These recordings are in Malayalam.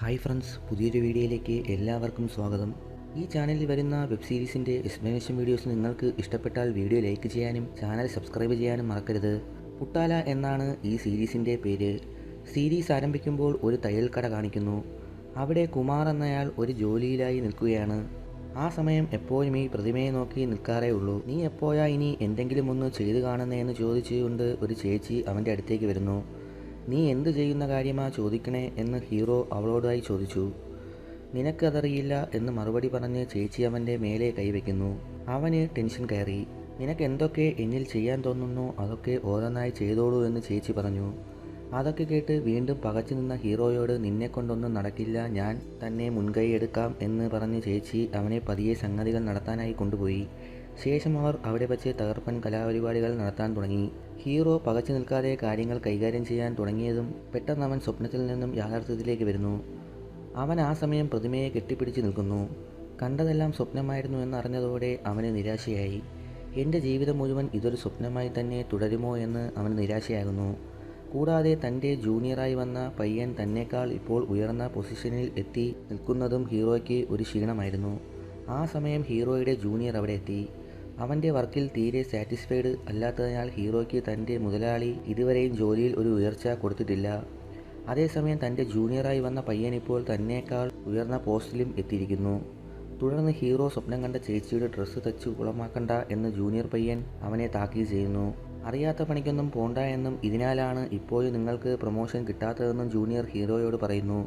ഹായ് ഫ്രണ്ട്സ് പുതിയൊരു വീഡിയോയിലേക്ക് എല്ലാവർക്കും സ്വാഗതം. ഈ ചാനലിൽ വരുന്ന വെബ് സീരീസിന്റെ എക്സ്പ്ലനേഷൻ വീഡിയോസ് നിങ്ങൾക്ക് ഇഷ്ടപ്പെട്ടാൽ വീഡിയോ ലൈക്ക് ചെയ്യാനും ചാനൽ സബ്സ്ക്രൈബ് ചെയ്യാനും മറക്കരുത്. പുട്ടാല എന്നാണ് ഈ സീരീസിന്റെ പേര്. സീരീസ് ആരംഭിക്കുമ്പോൾ ഒരു തയ്യൽ കട കാണിക്കുന്നു. അവിടെ കുമാർ എന്നയാൾ ഒരു ജോലിയിലായി നിൽക്കുകയാണ്. ആ സമയം എപ്പോഴും ഈ പ്രതിമയെ നോക്കി നിൽക്കാറേ ഉള്ളൂ. നീ എപ്പോഴാ ഇനി എന്തെങ്കിലും ഒന്ന് ചെയ്തു കാണുന്നതെന്ന് ചോദിച്ചുകൊണ്ട് ഒരു ചേച്ചി അവന്റെ അടുത്തേക്ക് വരുന്നു. നീ എന്തു ചെയ്യുന്ന കാര്യമാ ചോദിക്കണേ എന്ന് ഹീറോ അവളോടായി ചോദിച്ചു. നിനക്കതറിയില്ല എന്ന് മറുപടി പറഞ്ഞ് ചേച്ചി അവന്റെ മേലെ കൈവയ്ക്കുന്നു. അവന് ടെൻഷൻ കയറി. നിനക്ക് എന്തൊക്കെ എന്നിൽ ചെയ്യാൻ തോന്നുന്നു അതൊക്കെ ഓരോന്നായി ചെയ്തോളൂ എന്ന് ചേച്ചി പറഞ്ഞു. അതൊക്കെ കേട്ട് വീണ്ടും പകച്ചു നിന്ന ഹീറോയോട് നിന്നെ കൊണ്ടൊന്നും നടക്കില്ല ഞാൻ തന്നെ മുൻകൈ എടുക്കാം എന്ന് പറഞ്ഞ് ചേച്ചി അവനെ പതിയെ സംഗതികൾ നടത്താനായി കൊണ്ടുപോയി. ശേഷം അവർ അവിടെ വച്ച് തകർപ്പൻ കലാപരിപാടികൾ നടത്താൻ തുടങ്ങി. ഹീറോ പകച്ചു നിൽക്കാതെ കാര്യങ്ങൾ കൈകാര്യം ചെയ്യാൻ തുടങ്ങിയതും പെട്ടെന്ന് അവൻ സ്വപ്നത്തിൽ നിന്നും യാഥാർത്ഥ്യത്തിലേക്ക് വരുന്നു. അവൻ ആ സമയം പ്രതിമയെ കെട്ടിപ്പിടിച്ച് നിൽക്കുന്നു. കണ്ടതെല്ലാം സ്വപ്നമായിരുന്നു എന്നറിഞ്ഞതോടെ അവന് നിരാശയായി. എന്റെ ജീവിതം മുഴുവൻ ഇതൊരു സ്വപ്നമായി തന്നെ തുടരുമോ എന്ന് അവന് നിരാശയാകുന്നു. കൂടാതെ തന്റെ ജൂനിയറായി വന്ന പയ്യൻ തന്നെക്കാൾ ഇപ്പോൾ ഉയർന്ന പൊസിഷനിൽ എത്തി നിൽക്കുന്നതും ഹീറോയ്ക്ക് ഒരു ക്ഷീണമായിരുന്നു. ആ സമയം ഹീറോയുടെ ജൂനിയർ അവിടെ എത്തി. അവന്റെ വർക്കിൽ തീരെ സാറ്റിസ്ഫൈഡ് അല്ലാത്തതിനാൽ ഹീറോയ്ക്ക് തന്റെ മുതലാളി ഇതുവരെയും ജോലിയിൽ ഒരു ഉയർച്ച കൊടുത്തിട്ടില്ല. അതേസമയം തന്റെ ജൂനിയറായി വന്ന പയ്യനിപ്പോൾ തന്നേക്കാൾ ഉയർന്ന പോസ്റ്റിലും എത്തിയിരിക്കുന്നു. തുടർന്ന് ഹീറോ സ്വപ്നം കണ്ട ചേച്ചിയുടെ ഡ്രസ്സ് തച്ച് കുളമാക്കണ്ട എന്ന് ജൂനിയർ പയ്യൻ അവനെ താക്കി ചെയ്യുന്നു. അറിയാത്ത പണിക്കൊന്നും പോണ്ട എന്നും ഇതിനാലാണ് ഇപ്പോഴും നിങ്ങൾക്ക് പ്രൊമോഷൻ കിട്ടാത്തതെന്നും ജൂനിയർ ഹീറോയോട് പറയുന്നു.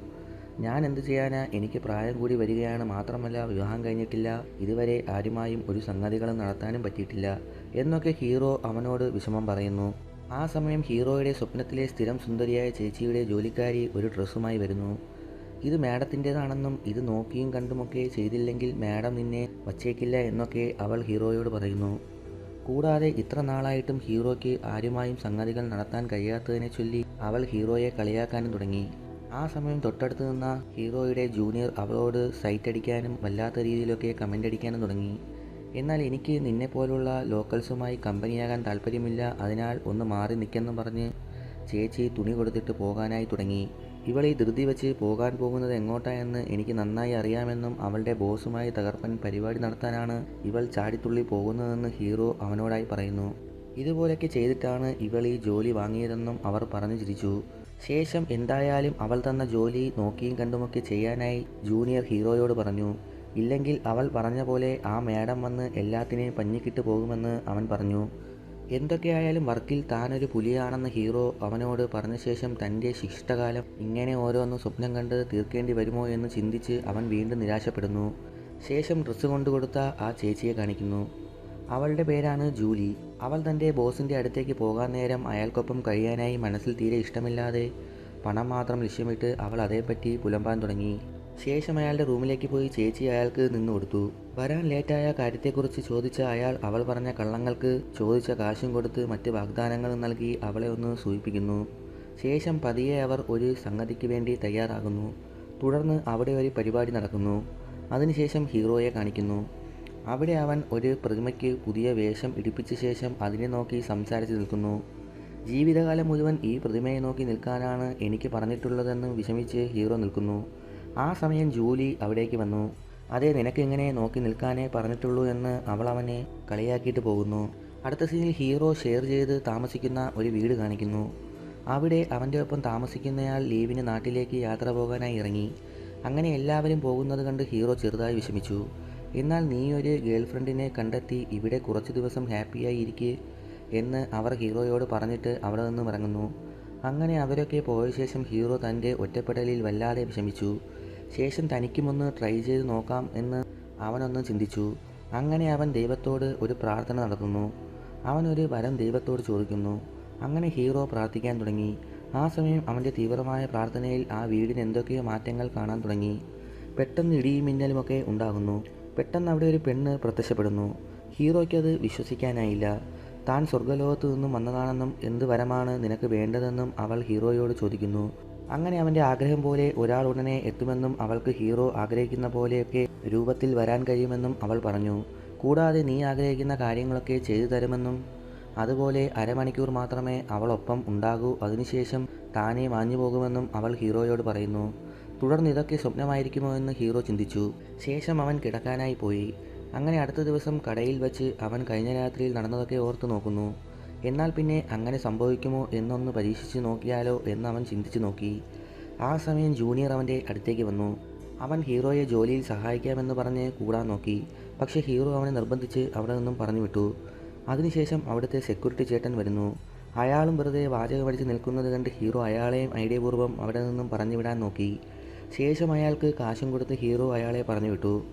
ഞാൻ എന്ത് ചെയ്യാനാ? എനിക്ക് പ്രായം കൂടി വരികയാണ് മാത്രമല്ല വിവാഹം കഴിഞ്ഞിട്ടില്ല. ഇതുവരെ ആരുമായും ഒരു സംഗതികളും നടത്താനും പറ്റിയിട്ടില്ല എന്നൊക്കെ ഹീറോ അവനോട് വിഷമം പറയുന്നു. ആ സമയം ഹീറോയുടെ സ്വപ്നത്തിലെ സ്ഥിരം സുന്ദരിയായ ചേച്ചിയുടെ ജോലിക്കാരി ഒരു ഡ്രസ്സുമായി വരുന്നു. ഇത് മാഡത്തിന്റെതാണെന്നും ഇത് നോക്കിയും കണ്ടുമൊക്കെ ചെയ്തില്ലെങ്കിൽ മാഡം നിന്നെ വച്ചേക്കില്ല എന്നൊക്കെ അവൾ ഹീറോയോട് പറയുന്നു. കൂടാതെ ഇത്ര നാളായിട്ടും ഹീറോയ്ക്ക് ആരുമായും സംഗതികൾ നടത്താൻ കഴിയാത്തതിനെ ചൊല്ലി അവൾ ഹീറോയെ കളിയാക്കാനും തുടങ്ങി. ആ സമയം തൊട്ടടുത്ത് നിന്ന ഹീറോയുടെ ജൂനിയർ അവളോട് സൈറ്റ് അടിക്കാനും വല്ലാത്ത രീതിയിലൊക്കെ കമന്റ് അടിക്കാനും തുടങ്ങി. എന്നാൽ എനിക്ക് നിന്നെ നിന്നെപ്പോലുള്ള ലോക്കൽസുമായി കമ്പനിയാകാൻ താല്പര്യമില്ല. അതിനാൽ ഒന്ന് മാറി നിൽക്കെന്നും പറഞ്ഞ് ചേച്ചി തുണി കൊടുത്തിട്ട് പോകാനായി തുടങ്ങി. ഇവൾ ഈ ധൃതി വെച്ച് പോകാൻ പോകുന്നത് എങ്ങോട്ടാണെന്ന് എനിക്ക് നന്നായി അറിയാമെന്നും അവളുടെ ബോസുമായി തകർപ്പൻ പരിപാടി നടത്താനാണ് ഇവൾ ചാടിത്തുള്ളി പോകുന്നതെന്ന് ഹീറോ അവനോടായി പറയുന്നു. ഇതുപോലെയൊക്കെ ചെയ്തിട്ടാണ് ഇവൾ ഈ ജോലി വാങ്ങിയതെന്നും അവർ പറഞ്ഞു ചിരിച്ചു. ശേഷം എന്തായാലും അവൾ തന്ന ജോലി നോക്കിയും കണ്ടുമൊക്കെ ചെയ്യാനായി ജൂനിയർ ഹീറോയോട് പറഞ്ഞു. ഇല്ലെങ്കിൽ അവൾ പറഞ്ഞ പോലെ ആ മേഡം വന്ന് എല്ലാത്തിനെയും പഞ്ഞിക്കിട്ട് പോകുമെന്ന് അവൻ പറഞ്ഞു. എന്തൊക്കെയായാലും വർക്കിൽ താനൊരു പുലിയാണെന്ന് ഹീറോ അവനോട് പറഞ്ഞ ശേഷം തന്റെ ശിഷ്ടകാലം ഇങ്ങനെ ഓരോന്ന് സ്വപ്നം കണ്ട് തീർക്കേണ്ടി വരുമോ എന്ന് ചിന്തിച്ച് അവൻ വീണ്ടും നിരാശപ്പെടുന്നു. ശേഷം ഡ്രസ്സ് കൊണ്ടുകൊടുത്ത ആ ചേച്ചിയെ കാണിക്കുന്നു. അവളുടെ പേരാണ് ജൂലി. അവൾ തന്റെ ബോസിന്റെ അടുത്തേക്ക് പോകാൻ നേരം അയാൾക്കൊപ്പം കഴിയാനായി മനസ്സിൽ തീരെ ഇഷ്ടമില്ലാതെ പണം മാത്രം ലക്ഷ്യമിട്ട് അവൾ അതേപ്പറ്റി പുലമ്പാൻ തുടങ്ങി. ശേഷം അയാളുടെ റൂമിലേക്ക് പോയി ചേച്ചി അയാൾക്ക് നിന്നു കൊടുത്തു. വരാൻ ലേറ്റായ കാര്യത്തെക്കുറിച്ച് ചോദിച്ച അയാൾ അവൾ പറഞ്ഞ കള്ളങ്ങൾക്ക് ചോദിച്ച കാശും കൊടുത്ത് മറ്റ് വാഗ്ദാനങ്ങളും നൽകി അവളെ ഒന്ന് സൂചിപ്പിക്കുന്നു. ശേഷം പതിയെ അവർ ഒരു സംഗതിക്ക് വേണ്ടി തയ്യാറാകുന്നു. തുടർന്ന് അവിടെ ഒരു പരിപാടി നടക്കുന്നു. അതിനുശേഷം ഹീറോയെ കാണിക്കുന്നു. അവിടെ അവൻ ഒരു പ്രതിമയ്ക്ക് പുതിയ വേഷം ഇടിപ്പിച്ച ശേഷം അതിനെ നോക്കി സംസാരിച്ച് നിൽക്കുന്നു. ജീവിതകാലം മുഴുവൻ ഈ പ്രതിമയെ നോക്കി നിൽക്കാനാണ് എനിക്ക് പറഞ്ഞിട്ടുള്ളതെന്ന് വിഷമിച്ച് ഹീറോ നിൽക്കുന്നു. ആ സമയം ജൂലി അവിടേക്ക് വന്നു. അതെ നിനക്കിങ്ങനെ നോക്കി നിൽക്കാനേ പറഞ്ഞിട്ടുള്ളൂ എന്ന് അവൾ അവനെ കളിയാക്കിയിട്ട് പോകുന്നു. അടുത്ത സീനിൽ ഹീറോ ഷെയർ ചെയ്ത് താമസിക്കുന്ന ഒരു വീട് കാണിക്കുന്നു. അവിടെ അവന്റെ ഒപ്പം താമസിക്കുന്നയാൾ ലീവിന് നാട്ടിലേക്ക് യാത്ര പോകാനായി ഇറങ്ങി. അങ്ങനെ എല്ലാവരും പോകുന്നത് കണ്ട് ഹീറോ ചെറുതായി വിഷമിച്ചു. എന്നാൽ നീ ഒരു ഗേൾഫ്രണ്ടിനെ കണ്ടെത്തി ഇവിടെ കുറച്ച് ദിവസം ഹാപ്പിയായി ഇരിക്കേ എന്ന് അവർ ഹീറോയോട് പറഞ്ഞിട്ട് അവിടെ നിന്നും ഇറങ്ങുന്നു. അങ്ങനെ അവരൊക്കെ പോയ ശേഷം ഹീറോ തന്റെ ഒറ്റപ്പെടലിൽ വല്ലാതെ വിഷമിച്ചു. ശേഷം തനിക്കുമൊന്ന് ട്രൈ ചെയ്ത് നോക്കാം എന്ന് അവനൊന്ന് ചിന്തിച്ചു. അങ്ങനെ അവൻ ദൈവത്തോട് ഒരു പ്രാർത്ഥന നടത്തുന്നു. അവനൊരു വരം ദൈവത്തോട് ചോദിക്കുന്നു. അങ്ങനെ ഹീറോ പ്രാർത്ഥിക്കാൻ തുടങ്ങി. ആ സമയം അവന്റെ തീവ്രമായ പ്രാർത്ഥനയിൽ ആ വീടിന് എന്തൊക്കെയോ മാറ്റങ്ങൾ കാണാൻ തുടങ്ങി. പെട്ടെന്ന് ഇടിയും മിന്നലുമൊക്കെ ഉണ്ടാകുന്നു. പെട്ടെന്ന് അവിടെ ഒരു പെണ്ണ് പ്രത്യക്ഷപ്പെടുന്നു. ഹീറോയ്ക്ക് അത് വിശ്വസിക്കാനായില്ല. താൻ സ്വർഗലോകത്തു നിന്നും വന്നതാണെന്നും എന്ത് വരമാണ് നിനക്ക് വേണ്ടതെന്നും അവൾ ഹീറോയോട് ചോദിക്കുന്നു. അങ്ങനെ അവന്റെ ആഗ്രഹം പോലെ ഒരാൾ ഉടനെ എത്തുമെന്നും അവൾക്ക് ഹീറോ ആഗ്രഹിക്കുന്ന പോലെയൊക്കെ രൂപത്തിൽ വരാൻ കഴിയുമെന്നും അവൾ പറഞ്ഞു. കൂടാതെ നീ ആഗ്രഹിക്കുന്ന കാര്യങ്ങളൊക്കെ ചെയ്തു തരുമെന്നും. അതുപോലെ അരമണിക്കൂർ മാത്രമേ അവളൊപ്പം ഉണ്ടാകൂ. അതിനുശേഷം താനേ മാഞ്ഞു പോകുമെന്നും അവൾ ഹീറോയോട് പറയുന്നു. തുടർന്ന് ഇതൊക്കെ സ്വപ്നമായിരിക്കുമോ എന്ന് ഹീറോ ചിന്തിച്ചു. ശേഷം അവൻ കിടക്കാനായി പോയി. അങ്ങനെ അടുത്ത ദിവസം കടയിൽ വെച്ച് അവൻ കഴിഞ്ഞ രാത്രിയിൽ നടന്നതൊക്കെ ഓർത്തു നോക്കുന്നു. എന്നാൽ പിന്നെ അങ്ങനെ സംഭവിക്കുമോ എന്നൊന്ന് പരീക്ഷിച്ച് നോക്കിയാലോ എന്ന് അവൻ ചിന്തിച്ചു നോക്കി. ആ സമയം ജൂനിയർ അവന്റെ അടുത്തേക്ക് വന്നു. അവൻ ഹീറോയെ ജോലിയിൽ സഹായിക്കാമെന്ന് പറഞ്ഞ് കൂടാൻ നോക്കി. പക്ഷേ ഹീറോ അവനെ നിർബന്ധിച്ച് അവിടെ നിന്നും പറഞ്ഞു വിട്ടു. അതിനുശേഷം അവിടുത്തെ സെക്യൂരിറ്റി ചേട്ടൻ വരുന്നു. അയാളും വെറുതെ വാചകമടിച്ച് നിൽക്കുന്നത് കണ്ട് ഹീറോ അയാളെയും ഐഡിയപൂർവം അവിടെ നിന്നും പറഞ്ഞു വിടാൻ നോക്കി. ശേഷം അയാൾക്ക് കാശും കൊടുത്ത് ഹീറോ അയാളെ പറഞ്ഞു വിട്ടു.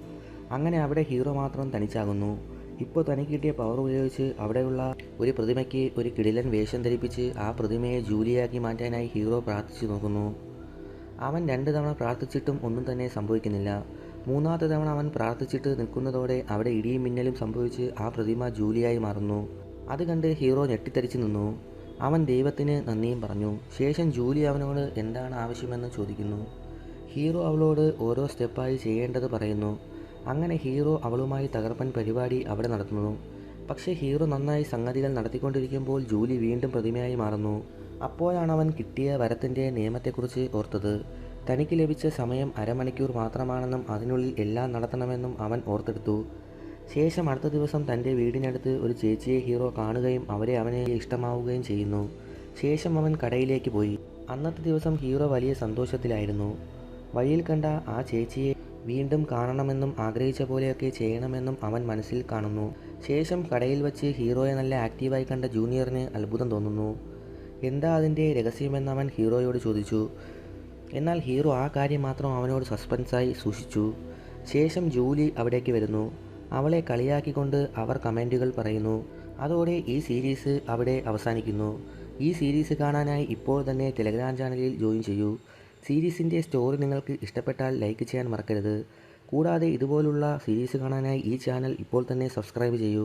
അങ്ങനെ അവിടെ ഹീറോ മാത്രം തനിച്ചാകുന്നു. ഇപ്പോൾ തനിക്ക് കിട്ടിയ പവർ ഉപയോഗിച്ച് അവിടെയുള്ള ഒരു പ്രതിമയ്ക്ക് ഒരു കിടിലൻ വേഷം ധരിപ്പിച്ച് ആ പ്രതിമയെ ജൂലിയാക്കി മാറ്റാനായി ഹീറോ പ്രാർത്ഥിച്ചു നോക്കുന്നു. അവൻ രണ്ട് തവണ പ്രാർത്ഥിച്ചിട്ടും ഒന്നും തന്നെ സംഭവിക്കുന്നില്ല. മൂന്നാമത്തെ തവണ അവൻ പ്രാർത്ഥിച്ചിട്ട് നിൽക്കുന്നതോടെ അവിടെ ഇടിയും മിന്നലും സംഭവിച്ച് ആ പ്രതിമ ജൂലിയായി മാറുന്നു. അത് കണ്ട് ഹീറോ ഞെട്ടിത്തരിച്ചു നിന്നു. അവൻ ദൈവത്തിന് നന്ദിയും പറഞ്ഞു. ശേഷം ജൂലി അവനോട് എന്താണ് ആവശ്യമെന്ന് ചോദിക്കുന്നു. ഹീറോ അവളോട് ഓരോ സ്റ്റെപ്പായി ചെയ്യേണ്ടത് പറയുന്നു. അങ്ങനെ ഹീറോ അവളുമായി തകർപ്പൻ പരിപാടി അവിടെ നടത്തുന്നു. പക്ഷേ ഹീറോ നന്നായി സംഗതികൾ നടത്തിക്കൊണ്ടിരിക്കുമ്പോൾ ജൂലി വീണ്ടും പ്രതിമയായി മാറുന്നു. അപ്പോഴാണ് അവൻ കിട്ടിയ വരത്തിന്റെ നിയമത്തെക്കുറിച്ച് ഓർത്തത്. തനിക്ക് ലഭിച്ച സമയം അരമണിക്കൂർ മാത്രമാണെന്നും അതിനുള്ളിൽ എല്ലാം നടത്തണമെന്നും അവൻ ഓർത്തെടുത്തു. ശേഷം അടുത്ത ദിവസം തന്റെ വീടിനടുത്ത് ഒരു ചേച്ചിയെ ഹീറോ കാണുകയും അവരെ അവനെ ഇഷ്ടമാവുകയും ചെയ്യുന്നു. ശേഷം അവൻ കടയിലേക്ക് പോയി. അന്നത്തെ ദിവസം ഹീറോ വലിയ സന്തോഷത്തിലായിരുന്നു. വഴിയിൽ കണ്ട ആ ചേച്ചിയെ വീണ്ടും കാണണമെന്നും ആഗ്രഹിച്ച പോലെയൊക്കെ ചെയ്യണമെന്നും അവൻ മനസ്സിൽ കാണുന്നു. ശേഷം കടയിൽ വച്ച് ഹീറോയെ നല്ല ആക്റ്റീവായി കണ്ട ജൂനിയറിന് അത്ഭുതം തോന്നുന്നു. എന്താ അതിന്റെ രഹസ്യമെന്ന് അവൻ ഹീറോയോട് ചോദിച്ചു. എന്നാൽ ഹീറോ ആ കാര്യം മാത്രം അവനോട് സസ്പെൻസായി സൂക്ഷിച്ചു. ശേഷം ജൂലി അവിടേക്ക് വരുന്നു. അവളെ കളിയാക്കിക്കൊണ്ട് അവർ കമന്റുകൾ പറയുന്നു. അതോടെ ഈ സീരീസ് അവിടെ അവസാനിക്കുന്നു. ഈ സീരീസ് കാണാനായി ഇപ്പോൾ തന്നെ ടെലഗ്രാം ചാനലിൽ ജോയിൻ ചെയ്യൂ. സീരീസിന്റെ സ്റ്റോറി നിങ്ങൾക്ക് ഇഷ്ടപ്പെട്ടാൽ ലൈക്ക് ചെയ്യാൻ മറക്കരുത്. കൂടാതെ ഇതുപോലുള്ള സീരീസ് കാണാനായി ഈ ചാനൽ ഇപ്പോൾ തന്നെ സബ്സ്ക്രൈബ് ചെയ്യൂ.